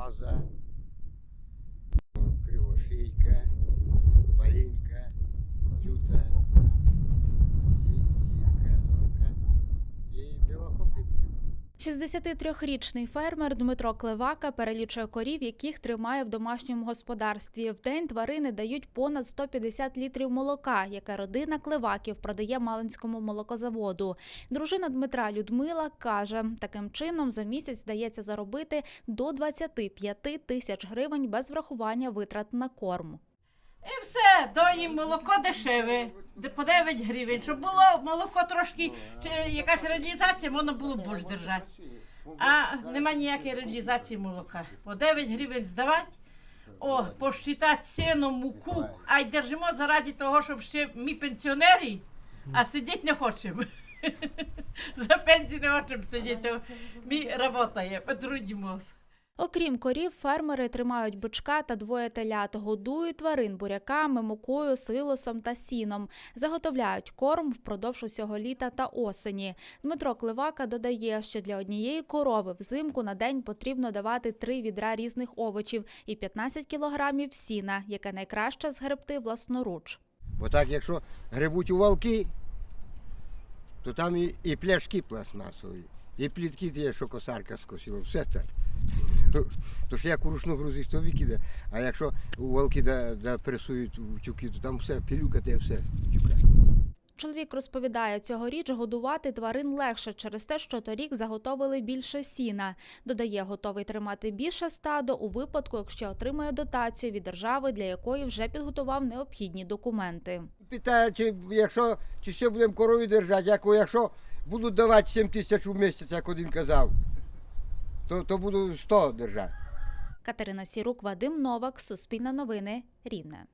Gaza 63-річний фермер Дмитро Клевака перелічує корів, яких тримає в домашньому господарстві. В день тварини дають понад 150 літрів молока, яке родина Клеваків продає Малинському молокозаводу. Дружина Дмитра Людмила каже, таким чином за місяць вдається заробити до 25 тисяч гривень без врахування витрат на корм. І все, доїм молоко дешеве, де по 9 гривень. Щоб було молоко трошки, чи якась реалізація, можна було борщ держати. А нема ніякої реалізації молока. По 9 гривень здавати, о, посчитати сіно, муку, а й держимо заради того, щоб ще ми пенсіонери, а сидіти не хочемо. За пенсію не хочемо сидіти, ми працюємо, трудимося. Окрім корів, фермери тримають бичка та двоє телят, годують тварин буряками, мукою, силосом та сіном, заготовляють корм впродовж усього літа та осені. Дмитро Кливака додає, що для однієї корови взимку на день потрібно давати три відра різних овочів і 15 кілограмів сіна, яке найкраще згребти власноруч. Бо так, якщо гребуть у валки, то там і, і пляшки пластмасові, і плітки ті, що косарка скосила, все це. То ж як ручну грузиш, то викиде. А якщо у валки да, да пресують в тюки, то там все, пилюка те все тюка. Чоловік розповідає, цьогоріч годувати тварин легше через те, що торік заготовили більше сіна. Додає, готовий тримати більше стадо у випадку, якщо отримує дотацію від держави, для якої вже підготував необхідні документи. Питає, чи якщо чи ще будемо корові держати, як, якщо будуть давати 7 тисяч у місяць, як один казав, то, то буду 100 держати. Катерина Сірук, Вадим Новак, Суспільне новини, Рівне.